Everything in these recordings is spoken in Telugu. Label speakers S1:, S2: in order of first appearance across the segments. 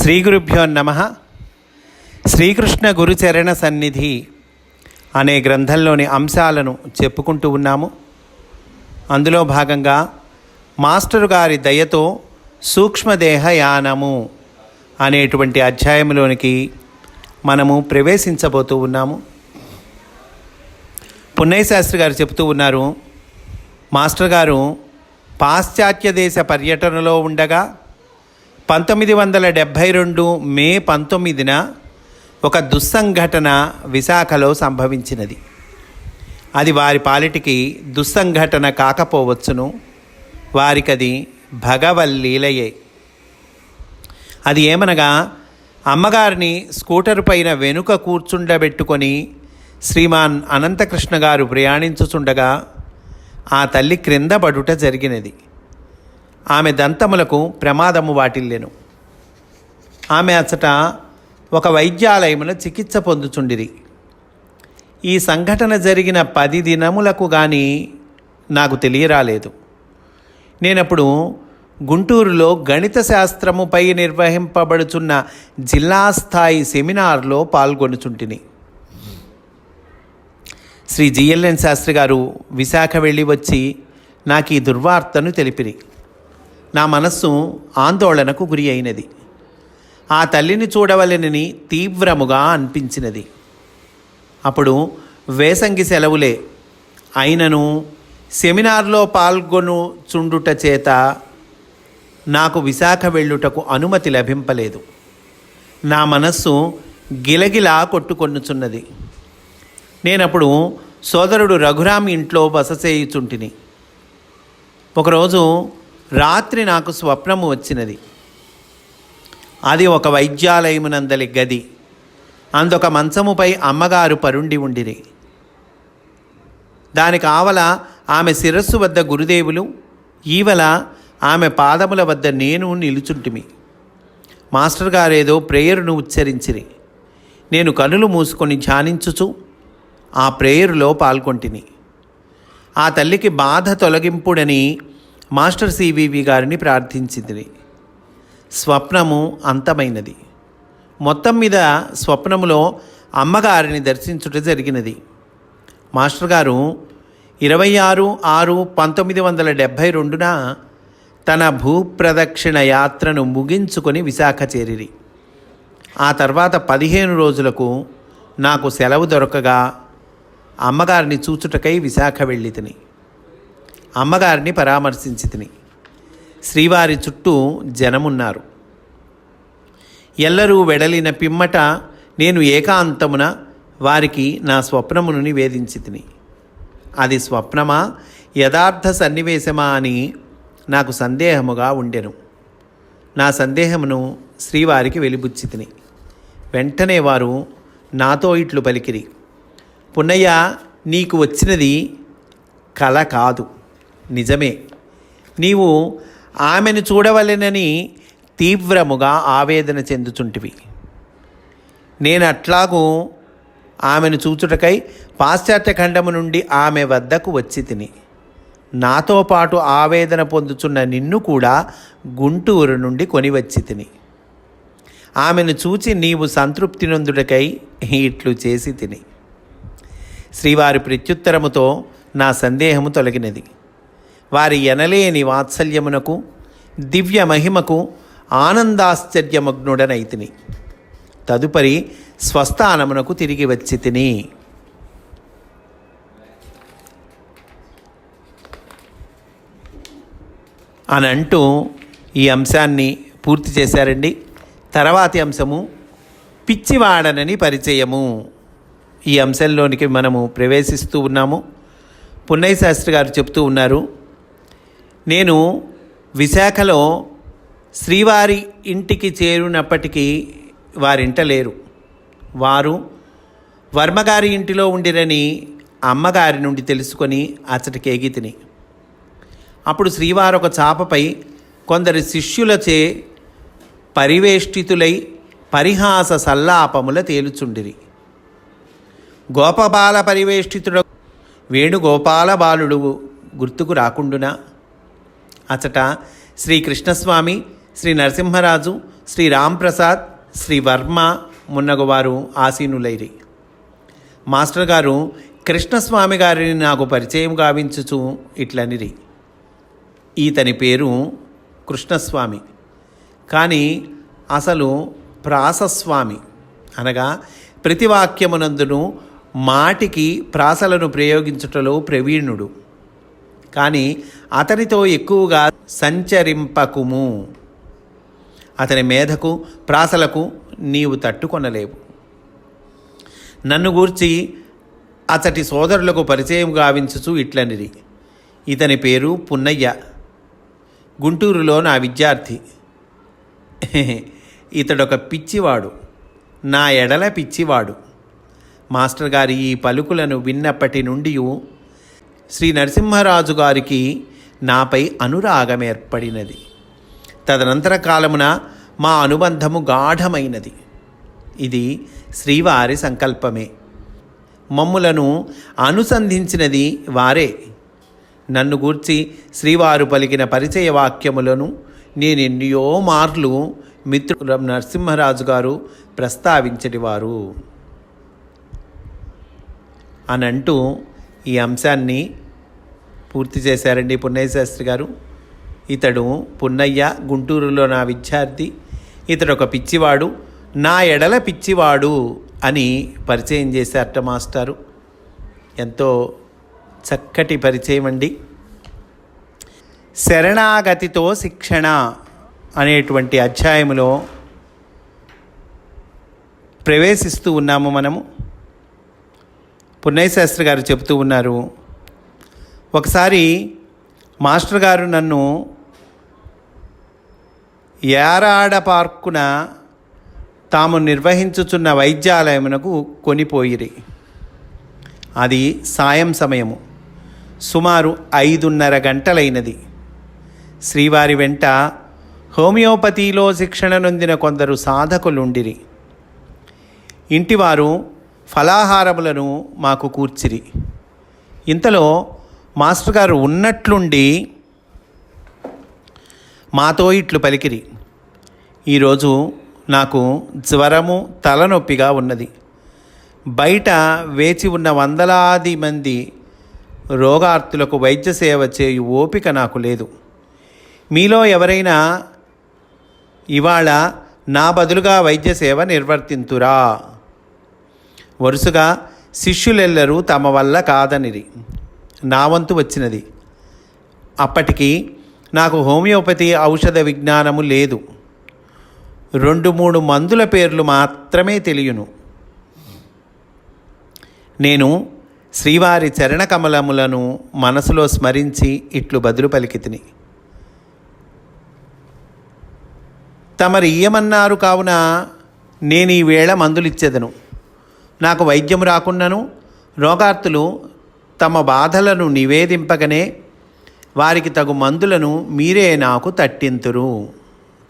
S1: శ్రీ గురుభ్యో నమ. శ్రీకృష్ణ గురుచరణ సన్నిధి అనే గ్రంథంలోని అంశాలను చెప్పుకుంటూ ఉన్నాము. అందులో భాగంగా మాస్టరు గారి దయతో సూక్ష్మదేహ యానము అనేటువంటి అధ్యాయంలోనికి మనము ప్రవేశించబోతూ ఉన్నాము. పున్నయ్య శాస్త్రి గారు చెప్తూ ఉన్నారు మాస్టర్ గారు పాశ్చాత్య దేశ పర్యటనలో ఉండగా పంతొమ్మిది వందల డెబ్భై రెండు మే పంతొమ్మిదిన ఒక దుస్సంఘటన విశాఖలో సంభవించినది. అది వారి పాలిటికి దుస్సంఘటన కాకపోవచ్చును. వారికది భగవల్లీలయే అది ఏమనగా అమ్మగారిని స్కూటర్ పైన వెనుక కూర్చుండబెట్టుకొని శ్రీమాన్ అనంతకృష్ణ గారు ప్రయాణించుచుండగా ఆ తల్లి క్రింద పడుట జరిగినది. ఆమె దంతములకు ప్రమాదము వాటిల్లెను. ఆమె అచ్చట ఒక వైద్యాలయమున చికిత్స పొందుచుండిరి. ఈ సంఘటన జరిగిన పది దినములకు కానీ నాకు తెలియరాలేదు. నేనప్పుడు గుంటూరులో గణిత శాస్త్రముపై నిర్వహింపబడుచున్న జిల్లా స్థాయి సెమినార్లో పాల్గొనుచుంటిని. శ్రీ జిఎల్ఎన్ శాస్త్రి గారు విశాఖ వెళ్ళి వచ్చి నాకు ఈ దుర్వార్తను తెలిపిరి. నా మనస్సు ఆందోళనకు గురి అయినది ఆ తల్లిని చూడవలెనని తీవ్రముగా అనిపించినది. అప్పుడు వేసంగి సెలవులే. అయినను సెమినార్లో పాల్గొను చుండుట చేత నాకు విశాఖ వెళ్ళుటకు అనుమతి లభింపలేదు. నా మనస్సు గిలగిలా కొట్టుకొనుచున్నది. నేనప్పుడు సోదరుడు రఘురామ్ ఇంట్లో బస చేయుచుంటిని. ఒకరోజు రాత్రి నాకు స్వప్నము వచ్చినది. అది ఒక వైద్యాలయమునందలి గది. అందొక మంచముపై అమ్మగారు పరుండి ఉండిరి. దాని కావల ఆమె శిరస్సు వద్ద గురుదేవులు ఈవల ఆమె పాదముల వద్ద నేను నిలుచుంటిమి. మాస్టర్ గారేదో ప్రేయరును ఉచ్చరించిరి. నేను కనులు మూసుకొని ధ్యానించుచు ఆ ప్రేయరులో పాల్గొంటిని. ఆ తల్లికి బాధ తొలగింపుడని మాస్టర్ సివివి గారిని ప్రార్థించింది స్వప్నము అంతమైనది. మొత్తం మీద స్వప్నములో అమ్మగారిని దర్శించుట జరిగినది. మాస్టర్ గారు ఇరవై ఆరు ఆరు పంతొమ్మిది వందల డెబ్భై రెండున తన భూప్రదక్షిణ యాత్రను ముగించుకొని విశాఖ చేరిరి. ఆ తర్వాత పదిహేను రోజులకు నాకు సెలవు దొరకగా అమ్మగారిని చూచుటకై విశాఖ వెళ్ళితిని. అమ్మగారిని పరామర్శించి తిని శ్రీవారి చుట్టూ జనమున్నారు. ఎల్లరూ వెడలిన పిమ్మట నేను ఏకాంతమున వారికి నా స్వప్నమును నివేదించి తిని అది స్వప్నమా యథార్థ సన్నివేశమా అని నాకు సందేహముగా ఉండెను. నా సందేహమును శ్రీవారికి వెలిబుచ్చి తిని వెంటనే వారు నాతో ఇట్లు పలికిరి. పున్నయ్య నీకు వచ్చినది కల కాదు. నిజమే. నీవు ఆమెను చూడవలెనని తీవ్రముగా ఆవేదన చెందుచుంటివి. నేను అట్లాగూ ఆమెను చూచుటకై పాశ్చాత్య ఖండము నుండి ఆమె వద్దకు వచ్చి తిని నాతో పాటు ఆవేదన పొందుచున్న నిన్ను కూడా గుంటూరు నుండి కొనివచ్చి తిని. ఆమెను చూచి నీవు సంతృప్తి నొందుటకై ఇట్లు చేసి తిని. శ్రీవారి ప్రత్యుత్తరముతో నా సందేహము తొలగినది. వారి ఎనలేని వాత్సల్యమునకు దివ్య మహిమకు ఆనందాశ్చర్యమగ్నుడనైతిని. తదుపరి స్వస్థానమునకు తిరిగి వచ్చి తిని. అని అంటూ ఈ అంశాన్ని పూర్తి చేశారండి. తర్వాతి అంశము పిచ్చివాడనని పరిచయము. ఈ అంశంలోనికి మనము ప్రవేశిస్తూ ఉన్నాము. పున్నయ్య శాస్త్రి గారు చెప్తూ ఉన్నారు నేను విశాఖలో శ్రీవారి ఇంటికి చేరినప్పటికీ వారింట లేరు. వారు వర్మగారి ఇంటిలో ఉండిరని అమ్మగారి నుండి తెలుసుకొని అచ్చటికి కేగితిని అప్పుడు శ్రీవారు ఒక చాపపై కొందరు శిష్యులచే పరివేష్టితులై పరిహాస సల్లాపముల తేలుచుండిరి. గోపబాల పరివేష్టితుడు వేణుగోపాల బాలుడు గుర్తుకు రాకుండునా? అచట శ్రీ కృష్ణస్వామి శ్రీ నరసింహరాజు శ్రీ రాంప్రసాద్ శ్రీ వర్మ మున్నగువారు ఆసీనులైరి. మాస్టర్ గారు కృష్ణస్వామి గారిని నాకు పరిచయం గావించుచు ఇట్లనిరి. ఈతని పేరు కృష్ణస్వామి. కానీ అసలు ప్రాసస్వామి అనగా ప్రతి వాక్యమునందును మాటికి ప్రాసలను ప్రయోగించుటలో ప్రవీణుడు. కానీ అతనితో ఎక్కువగా సంచరింపకుము. అతని మేధకు ప్రాసలకు నీవు తట్టుకొనలేవు. నన్ను గూర్చి అతటి సోదరులకు పరిచయం గావించుచు ఇట్లనిరి. ఇతని పేరు పున్నయ్య. గుంటూరులో నా విద్యార్థి. ఇతడొక పిచ్చివాడు. నా ఎడల పిచ్చివాడు. మాస్టర్ గారి ఈ పలుకులను విన్నప్పటి నుండి శ్రీ నరసింహరాజు గారికి నాపై అనురాగం ఏర్పడినది. తదనంతర కాలమున మా అనుబంధము గాఢమైనది. ఇది శ్రీవారి సంకల్పమే. మమ్ములను అనుసంధించినది వారే. నన్ను గూర్చి శ్రీవారు పలికిన పరిచయ వాక్యములను నేను ఎన్నో మార్లు మిత్రుల నరసింహరాజు గారు ప్రస్తావించటివారు. అనంటూ ఈ అంశాన్ని పూర్తి చేశారండి పున్నయ్య శాస్త్రి గారు. ఇతడు పున్నయ్య గుంటూరులో నా విద్యార్థి. ఇతడు ఒక పిచ్చివాడు నా ఎడల పిచ్చివాడు అని పరిచయం చేశారట మాస్టారు. ఎంతో చక్కటి పరిచయం అండి. శరణాగతితో శిక్షణ అనేటువంటి అధ్యాయములో ప్రవేశిస్తూ ఉన్నాము మనము. పున్నయ్య శాస్త్రి గారు చెబుతూ ఉన్నారు ఒకసారి మాస్టర్ గారు నన్ను యారాడ పార్కున తాము నిర్వహించుచున్న వైద్యాలయమునకు కొనిపోయిరి. అది సాయం సమయము. సుమారు ఐదున్నర గంటలైనది. శ్రీవారి వెంట హోమియోపతిలో శిక్షణ నొందిన కొందరు సాధకులుండిరి. ఇంటివారు ఫలాహారములను మాకు కూర్చిరి. ఇంతలో మాస్టర్ గారు ఉన్నట్లుండి మాతో ఇట్లు పలికిరి. ఈరోజు నాకు జ్వరము తలనొప్పిగా ఉన్నది. బయట వేచి ఉన్న వందలాది మంది రోగార్తులకు వైద్య సేవ చేయు ఓపిక నాకు లేదు. మీలో ఎవరైనా ఇవాళ నా బదులుగా వైద్య సేవ నిర్వర్తింతురా? వరుసగా శిష్యులెల్లరూ తమ వల్ల కాదనిరి. నా వంతు వచ్చినది. అప్పటికి నాకు హోమియోపతి ఔషధ విజ్ఞానము లేదు. రెండు మూడు మందుల పేర్లు మాత్రమే తెలియను. నేను శ్రీవారి చరణకమలములను మనసులో స్మరించి ఇట్లు బదులు పలికితిని. తమరు ఇయ్యమన్నారు కావున నేను ఈ వేళ మందులిచ్చేదను. నాకు వైద్యం రాకున్నను రోగార్తులు తమ బాధలను నివేదింపగనే వారికి తగు మందులను మీరే నాకు తట్టింతురు.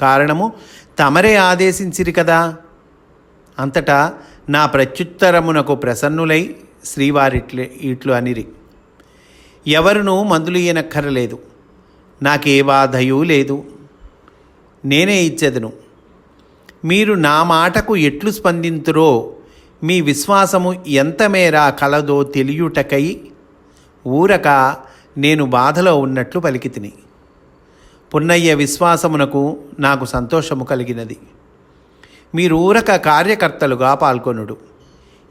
S1: కారణము తమరే ఆదేశించిరి కదా. అంతటా నా ప్రత్యుత్తరమునకు ప్రసన్నులై శ్రీవారిట్లే ఇట్లు అనిరి. ఎవరునూ మందులు ఇయ్యనక్కరలేదు నాకే బాధయూ లేదు. నేనే ఇచ్చేదను. మీరు నా మాటకు ఎట్లు స్పందింతురో మీ విశ్వాసము ఎంత మేర కలదో తెలియుటకై ఊరక నేను బాధలో ఉన్నట్లు పలికితిని. పున్నయ్య విశ్వాసమునకు నాకు సంతోషము కలిగినది. మీరు ఊరక కార్యకర్తలుగా పాల్గొనుడు.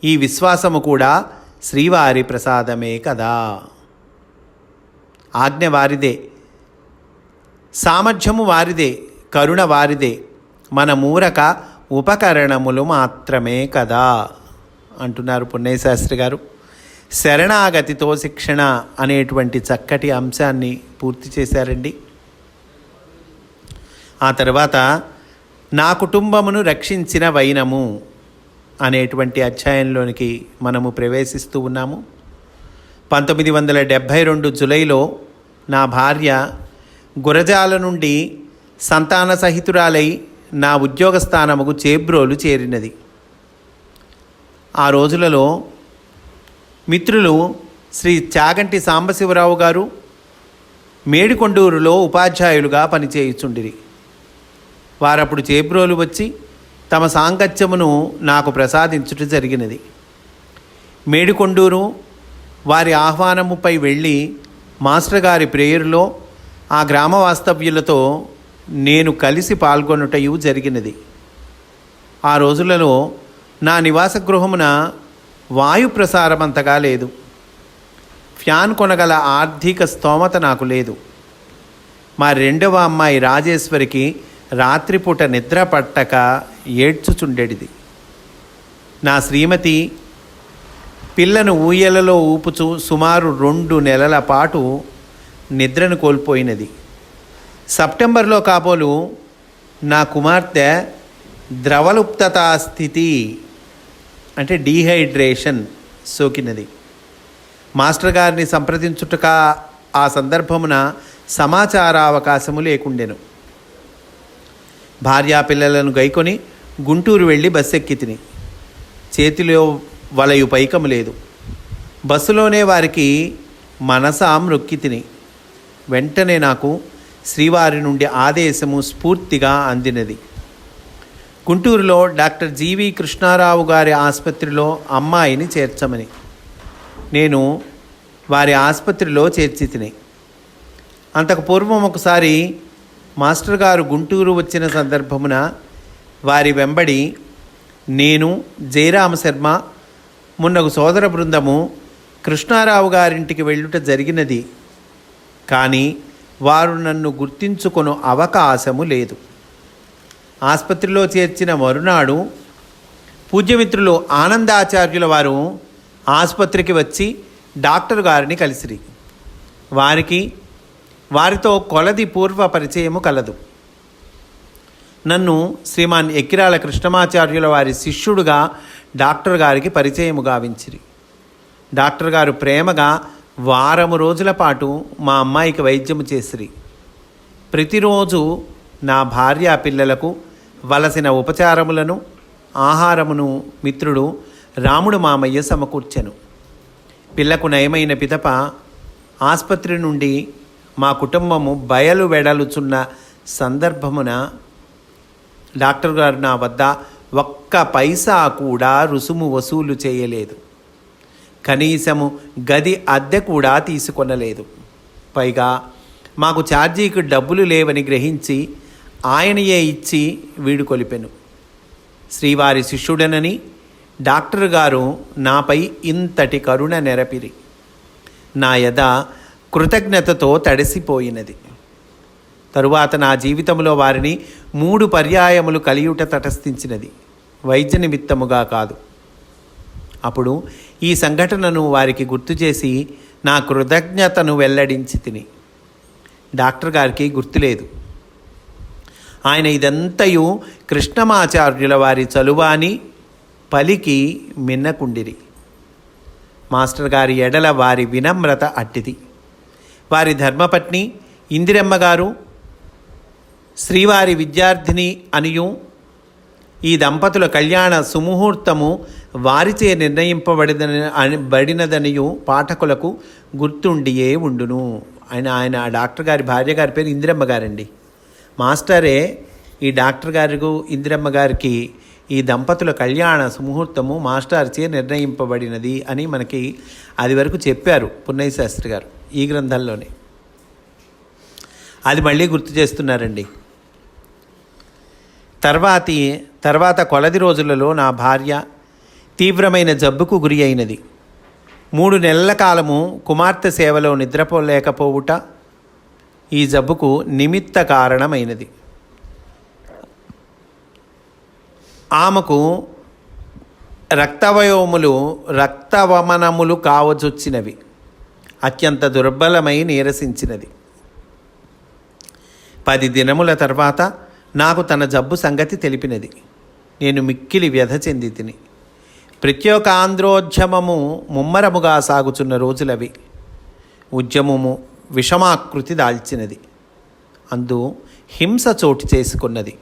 S1: ఈ విశ్వాసము కూడా శ్రీవారి ప్రసాదమే కదా. ఆజ్ఞ వారిదే. సామర్థ్యము వారిదే. కరుణ వారిదే. మన మూరక ఉపకరణములు మాత్రమే కదా. అంటున్నారు పుణ్యశాస్త్రి గారు. శరణాగతితో శిక్షణ అనేటువంటి చక్కటి అంశాన్ని పూర్తి చేశారండి. ఆ తర్వాత నా కుటుంబమును రక్షించిన వైనము అనేటువంటి అధ్యాయంలోనికి మనము ప్రవేశిస్తూ ఉన్నాము. పంతొమ్మిది వందల డెబ్భై రెండు జులైలో నా భార్య గురజాల నుండి సంతాన సహితురాలై నా ఉద్యోగ స్థానముకు చేబ్రోలు చేరినది. ఆ రోజులలో మిత్రులు శ్రీ చాగంటి సాంబశివరావు గారు మేడికొండూరులో ఉపాధ్యాయులుగా పనిచేయుచుండిరి. వారప్పుడు చేబ్రోలు వచ్చి తమ సాంగత్యమును నాకు ప్రసాదించుట జరిగినది. మేడికొండూరు వారి ఆహ్వానముపై వెళ్ళి మాస్టర్ గారి ప్రేయరులో ఆ గ్రామ వాస్తవ్యులతో నేను కలిసి పాల్గొనుటయు జరిగినది. ఆ రోజులలో నా నివాస గృహమున వాయు ప్రసారం అంతగా లేదు. ఫ్యాన్ కొనగల ఆర్థిక స్తోమత నాకు లేదు. మా రెండవ అమ్మాయి రాజేశ్వరికి రాత్రిపూట నిద్ర పట్టక ఏడ్చుచుండెడిది. నా శ్రీమతి పిల్లను ఊయలలో ఊపుచు సుమారు రెండు నెలల పాటు నిద్రను కోల్పోయినది. సెప్టెంబర్లో కాబోలు నా కుమార్తె ద్రవలుప్తతా స్థితి అంటే డీహైడ్రేషన్ సోకినది. మాస్టర్ గారిని సంప్రదించుటక ఆ సందర్భమున సమాచార అవకాశము లేకుండెను. భార్యా పిల్లలను గైకొని గుంటూరు వెళ్ళి బస్సు ఎక్కి తిని చేతిలో వలయు పైకము లేదు. బస్సులోనే వారికి మనసా మృక్కి తిని వెంటనే నాకు శ్రీవారి నుండి ఆదేశము స్ఫూర్తిగా అందినది. గుంటూరులో డాక్టర్ జీవి కృష్ణారావు గారి ఆసుపత్రిలో అమ్మాయిని చేర్చమని. నేను వారి ఆసుపత్రిలో చేర్చి తిని. అంతకు పూర్వం ఒకసారి మాస్టర్ గారు గుంటూరు వచ్చిన సందర్భమున వారి వెంబడి నేను జయరామ శర్మ మున్నగు సోదర బృందము కృష్ణారావు గారింటికి వెళ్ళుట జరిగినది. కానీ వారు నన్ను గుర్తించుకొను అవకాశము లేదు. ఆసుపత్రిలో చేర్చిన మరునాడు పూజ్యమిత్రులు ఆనందాచార్యుల వారు ఆసుపత్రికి వచ్చి డాక్టర్ గారిని కలిసిరి. వారికి వారితో కొలది పూర్వ పరిచయము కలదు. నన్ను శ్రీమాన్ ఎక్కిరాల కృష్ణమాచార్యుల వారి శిష్యుడుగా డాక్టర్ గారికి పరిచయము గావించిరి. డాక్టర్ గారు ప్రేమగా వారము రోజుల పాటు మా అమ్మాయికి వైద్యము చేసిరి. ప్రతిరోజు నా భార్య పిల్లలకు వలసిన ఉపచారములను ఆహారమును మిత్రుడు రాముడు మామయ్య సమకూర్చెను. పిల్లకు నయమైన పిదప ఆసుపత్రి నుండి మా కుటుంబము బయలు వెడలుచున్న సందర్భమున డాక్టర్ గారు నా వద్ద ఒక్క పైసా కూడా రుసుము వసూలు చేయలేదు. కనీసము గది అద్దె కూడా తీసుకొనలేదు. పైగా మాకు ఛార్జీకి డబ్బులు లేవని గ్రహించి ఆయనయే ఇచ్చి వీడుకొలిపెను శ్రీవారి శిష్యుడనని డాక్టర్ గారు నాపై ఇంతటి కరుణ నెరపిరి. నా యద కృతజ్ఞతతో తడిసిపోయినది. తరువాత నా జీవితంలో వారిని మూడు పర్యాయములు కలియుట తటస్థించినది. వైద్య నిమిత్తముగా కాదు. అప్పుడు ఈ సంఘటనను వారికి గుర్తు చేసి నా కృతజ్ఞతను వెల్లడించి తిని. డాక్టర్ గారికి గుర్తులేదు. ఆయన ఇదంతయు కృష్ణమాచార్యుల వారి చలువాని పలికి మిన్నకుండిరి. మాస్టర్ గారి ఎడల వారి వినమ్రత అట్టిది. వారి ధర్మపత్ని ఇందిరమ్మ గారు శ్రీవారి విద్యార్థిని అనియు ఈ దంపతుల కళ్యాణ సుముహూర్తము వారిచే నిర్ణయింపబడిన అని- బడినదనియు పాఠకులకు గుర్తుండియే ఉండును. ఆయన ఆయన ఆ డాక్టర్ గారి భార్య గారి పేరు ఇందిరమ్మ గారండి. మాస్టరే ఈ డాక్టర్ గారికి ఇందిరమ్మ గారికి ఈ దంపతుల కళ్యాణ సుముహూర్తము మాస్టర్చే నిర్ణయింపబడినది అని మనకి అది వరకు చెప్పారు పున్నయ్య శాస్త్రి గారు ఈ గ్రంథంలోనే. అది మళ్ళీ గుర్తు చేస్తున్నారండి. తర్వాతి తర్వాత కొలది రోజులలో నా భార్య తీవ్రమైన జబ్బుకు గురి అయినది. మూడు నెలల కాలము కుమార్తె సేవలో నిద్రపోలేకపోవుట ఈ జబ్బుకు నిమిత్త కారణమైనది. ఆమెకు రక్తవయోములు రక్తవమనములు కావచొచ్చినవి అత్యంత దుర్బలమై నీరసించినది. పది దినముల తర్వాత నాకు తన జబ్బు సంగతి తెలిపినది. నేను మిక్కిలి వ్యధ చెంది తిని. ప్రత్యేకాంధ్రోద్యమము ముమ్మరముగా సాగుచున్న రోజులవి. ఉద్యమము విషమాకృతి దాల్చినది. అందు హింస చోటు చేసుకున్నది.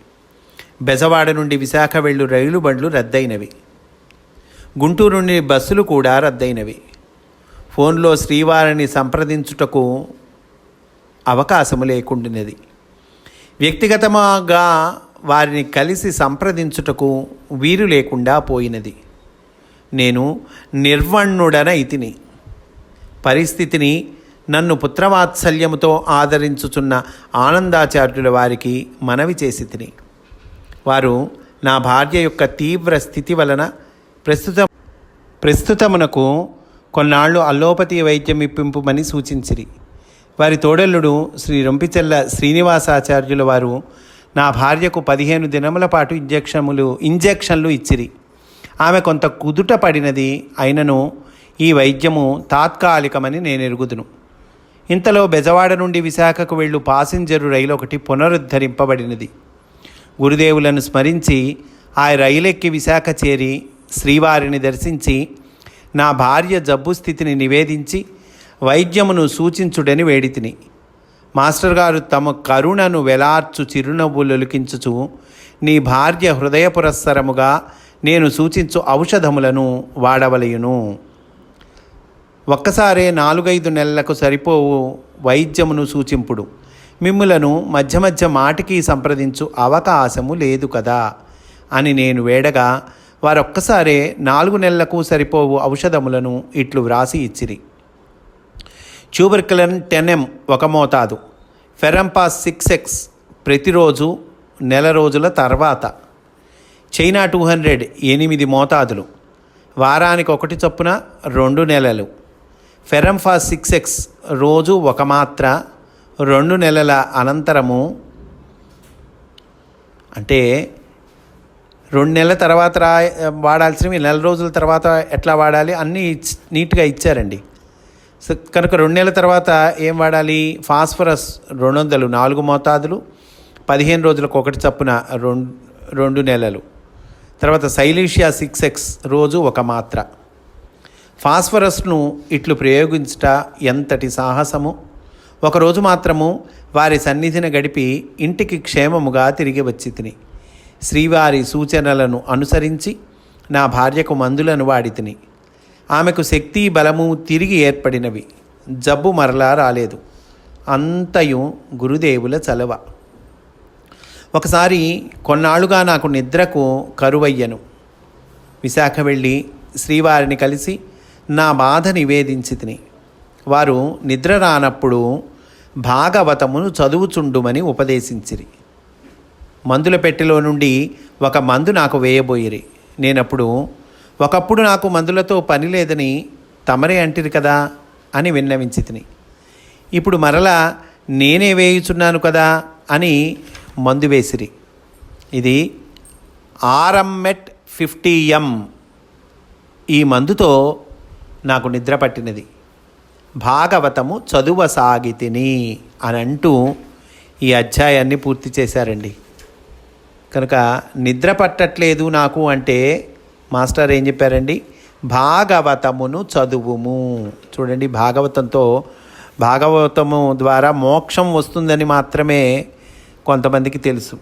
S1: బెజవాడ నుండి విశాఖ వెళ్ళు రైలు బండ్లు రద్దయినవి. గుంటూరు నుండి బస్సులు కూడా రద్దయినవి. ఫోన్లో శ్రీవారిని సంప్రదించుటకు అవకాశము లేకుండినది. వ్యక్తిగతముగా వారిని కలిసి సంప్రదించుటకు వీరు లేకుండా పోయినది. నేను నిర్వణుడన ఇతిని పరిస్థితిని నన్ను పుత్రవాత్సల్యముతో ఆదరించుచున్న ఆనందాచార్యుల వారికి మనవి చేసి తిని. వారు నా భార్య యొక్క తీవ్ర స్థితి వలన ప్రస్తుత ప్రస్తుతమునకు కొన్నాళ్ళు అల్లోపతి వైద్యం ఇప్పింపుమని సూచించిరి. వారి తోడల్లుడు శ్రీ రొంపిచెల్ల శ్రీనివాసాచార్యుల వారు నా భార్యకు పదిహేను దినముల పాటు ఇంజెక్షములు ఇంజెక్షన్లు ఇచ్చిరి. ఆమె కొంత కుదుట పడినది అయినను ఈ వైద్యము తాత్కాలికమని నేను ఎరుగుదును ఇంతలో బెజవాడ నుండి విశాఖకు వెళ్ళు పాసింజరు రైలు ఒకటి పునరుద్ధరింపబడినది. గురుదేవులను స్మరించి ఆ రైలెక్కి విశాఖ చేరి శ్రీవారిని దర్శించి నా భార్య జబ్బు స్థితిని నివేదించి వైద్యమును సూచించుడని వేడితిని. మాస్టర్ గారు తమ కరుణను వెలార్చు చిరునవ్వులొలికించుచు నీ భార్య హృదయ పురస్సరముగా నేను సూచించు ఔషధములను వాడవలయును. ఒక్కసారే నాలుగైదు నెలలకు సరిపోవు వైద్యమును సూచింపుడు. మిమ్ములను మధ్య మధ్య మాటికి సంప్రదించు అవకాశము లేదు కదా? అని నేను వేడగా వారొక్కసారే నాలుగు నెలలకు సరిపోవు ఔషధములను ఇట్లు వ్రాసి ఇచ్చిరి. ట్యూబర్కులన్ టెన్ ఎం ఒక మోతాదు. ఫెరంపాస్ సిక్స్ ఎక్స్ ప్రతిరోజు నెల రోజుల తర్వాత. చైనా టూ హండ్రెడ్ ఎనిమిది మోతాదులు. వారానికి ఒకటి చొప్పున రెండు నెలలు. ఫెరంఫా సిక్స్ ఎక్స్ రోజు ఒక మాత్ర రెండు నెలల అనంతరము అంటే రెండు నెలల తర్వాత రా వాడాల్సినవి నెల రోజుల తర్వాత ఎట్లా వాడాలి అన్నీ ఇచ్- నీట్గా ఇచ్చారండి. సో కనుక రెండు నెలల తర్వాత ఏం వాడాలి? ఫాస్ఫరస్ రెండు వందలు నాలుగు మోతాదులు పదిహేను రోజులకు ఒకటి చప్పున రెండు రెండు నెలలు. తర్వాత సైలీషియా సిక్స్ ఎక్స్ రోజు ఒక మాత్ర. ఫాస్ఫరస్ను ఇట్లు ప్రయోగించుట ఎంతటి సాహసము? ఒకరోజు మాత్రము వారి సన్నిధిని గడిపి ఇంటికి క్షేమముగా తిరిగి వచ్చి తిని శ్రీవారి సూచనలను అనుసరించి నా భార్యకు మందులను వాడి తిని ఆమెకు శక్తి బలము తిరిగి ఏర్పడినవి. జబ్బు మరలా రాలేదు. అంతయు గురుదేవుల చలవ. ఒకసారి కొన్నాళ్ళుగా నాకు నిద్రకు కరువయ్యను. విశాఖ వెళ్ళి శ్రీవారిని కలిసి నా బాధ నివేదించి తిని వారు నిద్ర రానప్పుడు భాగవతమును చదువుచుండుమని ఉపదేశించిరి. మందుల పెట్టెలో నుండి ఒక మందు నాకు వేయబోయిరి. నేనప్పుడు ఒకప్పుడు నాకు మందులతో పని లేదని తమరే అంటిరి కదా అని విన్నవించి తిని ఇప్పుడు మరలా నేనే వేయుచున్నాను కదా అని మందు వేసిరి. ఇది ఆర్ఎంమెట్ ఫిఫ్టీ ఎం. ఈ మందుతో నాకు నిద్ర పట్టినది. భాగవతము చదువసాగితిని అని అంటూ ఈ అధ్యాయాన్ని పూర్తి చేశారండి. కనుక నిద్ర పట్టట్లేదు నాకు అంటే మాస్టర్ ఏం చెప్పారండి? భాగవతమును చదువుము. చూడండి భాగవతంతో భాగవతము ద్వారా మోక్షం వస్తుందని మాత్రమే కొంతమందికి తెలుసు.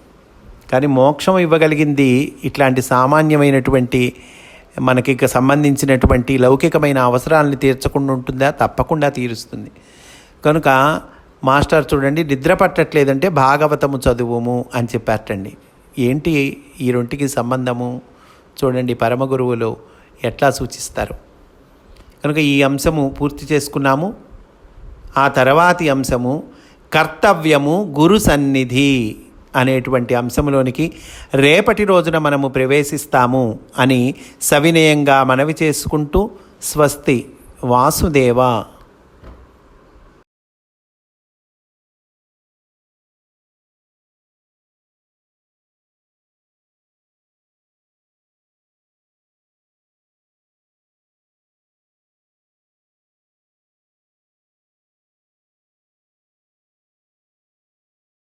S1: కానీ మోక్షం ఇవ్వగలిగింది ఇట్లాంటి సామాన్యమైనటువంటి మనకి సంబంధించినటువంటి లౌకికమైన అవసరాలను తీర్చకుండా ఉంటుందా? తప్పకుండా తీరుస్తుంది. కనుక మాస్టర్ చూడండి నిద్ర పట్టట్లేదంటే భాగవతము చదువుము అని చెప్పారటండి. ఏంటి ఈ రెంటికి సంబంధము? చూడండి పరమ గురువులు ఎట్లా సూచిస్తారు. కనుక ఈ అంశము పూర్తి చేసుకున్నాము. ఆ తర్వాతి అంశము కర్తవ్యము గురు సన్నిధి. అనేటువంటి అంశంలోనికి రేపటి రోజున మనము ప్రవేశిస్తాము అని సవినయంగా మనవి చేసుకుంటూ స్వస్తి వాసుదేవ.